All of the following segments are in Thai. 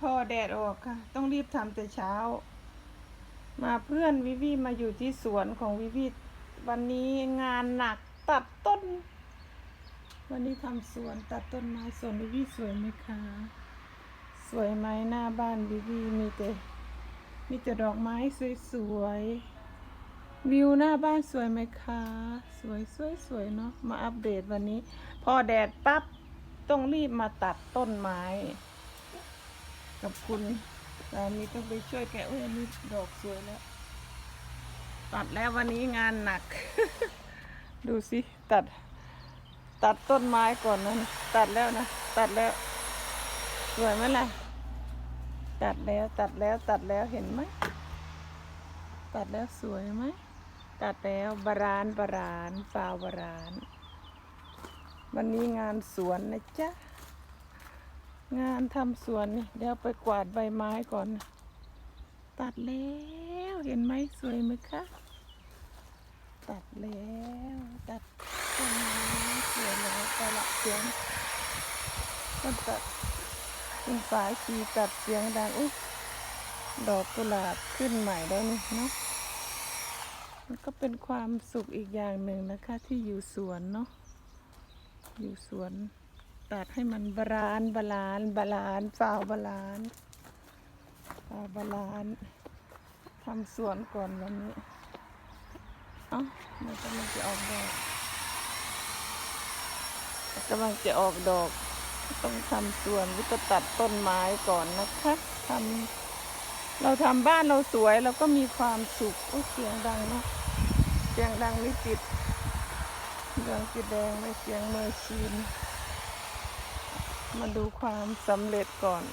พอแดดออกค่ะ ต้องรีบทำแต่เช้า มาเพื่อนวิวีมาอยู่ที่สวนของวิวีวันนี้งานหนักตัดต้น วันนี้ทำสวนตัดต้นไม้สวนวิวีสวยไหมคะ สวยไหมหน้าบ้านวิวีมีแต่มีแต่ดอกไม้สวยๆ วิวหน้าบ้านสวยไหมคะ สวยสวยสวยเนาะ มาอัปเดตวันนี้ พอแดดปั๊บ ต้องรีบมาตัดต้นไม้ กับคุณสามีต้องไปช่วยแกเอ้ยอันนี้ดอกสวยแล้วตัดแล้ววันนี้งานหนัก ดูสิตัด ตัดต้นไม้ก่อนนะตัดแล้วนะ ตัดแล้วสวยไหมล่ะ ตัดแล้วตัดแล้วตัดแล้วเห็นไหมตัดแล้วสวยไหมตัดแล้วบารานบารานฟาวบาราน วันนี้งานสวนนะจ๊ะ งานทำสวนนี่เดี๋ยวไปกวาดใบไม้ก่อน ตัดแล้วเห็นไหมสวยไหมคะ ตัดแล้ว ตัดต้นไม้สวยแล้วไปละเสียงก็ตัดเป็นสายสีตัดเสียงดังอุ๊ยดอกกุหลาบขึ้นใหม่ได้วนี่เนาะมันก็เป็นความสุขอีกอย่างหนึ่งนะคะที่อยู่สวนเนาะอยู่สวน ตัดให้มันบาลานบาลานบาลานซ์ฟาวบาลานซ์ฟาวบาลานทำสวนก่อนวันนี้เอ้ามันกำลังจะออกดอกกำลังจะออกดอก ต้องทำสวนวิจะตัดต้นไม้ก่อนนะคะทำเราทำบ้านเราสวยเราก็มีความสุขโอ้เสียงดังเนาะเสียงดังนี่ติดเรื่องติดแดงไม่เสียงเมอร์ชีน มาดูความสำเร็จก่อน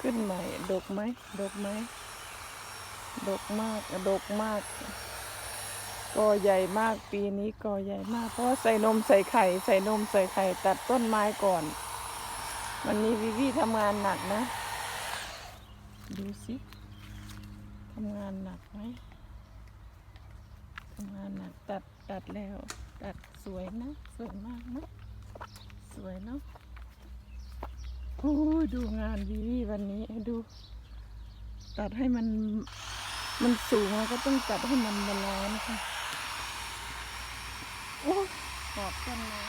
ขึ้นใหม่ ดกไหม ดกไหม ดกมาก ดกมาก กอใหญ่มากปีนี้กอใหญ่มาก เพราะใส่นมใส่ไข่ ใส่นมใส่ไข่ ตัดต้นไม้ก่อน วันนี้วิวีทำงานหนักนะ ดูสิทำงานหนักไหมทำงานหนักตัดตัดแล้ว ตัดสวยนะ สวยมากนะ สวยเนาะ โอ้ยดูงานวีวีวันนี้ดู ตัดให้มันมันสูงแล้วก็ต้องตัดให้มันบาลานซ์ค่ะ โอ้ยขอบต้นไม้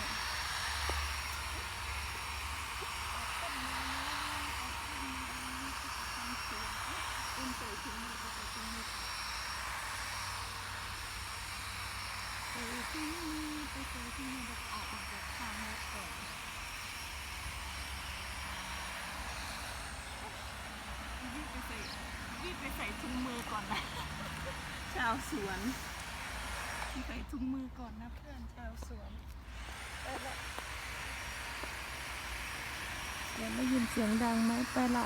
ไปที่นี่ไปเจอที่นี่แบบออกมาจากทางรถก่อน รีบไปใส่รีบไปใส่ถุงมือก่อนนะ ชาวสวนใส่ถุงมือก่อนนะเพื่อนชาวสวนไปละเดี๋ยวได้ยินเสียงดังไหมไปละ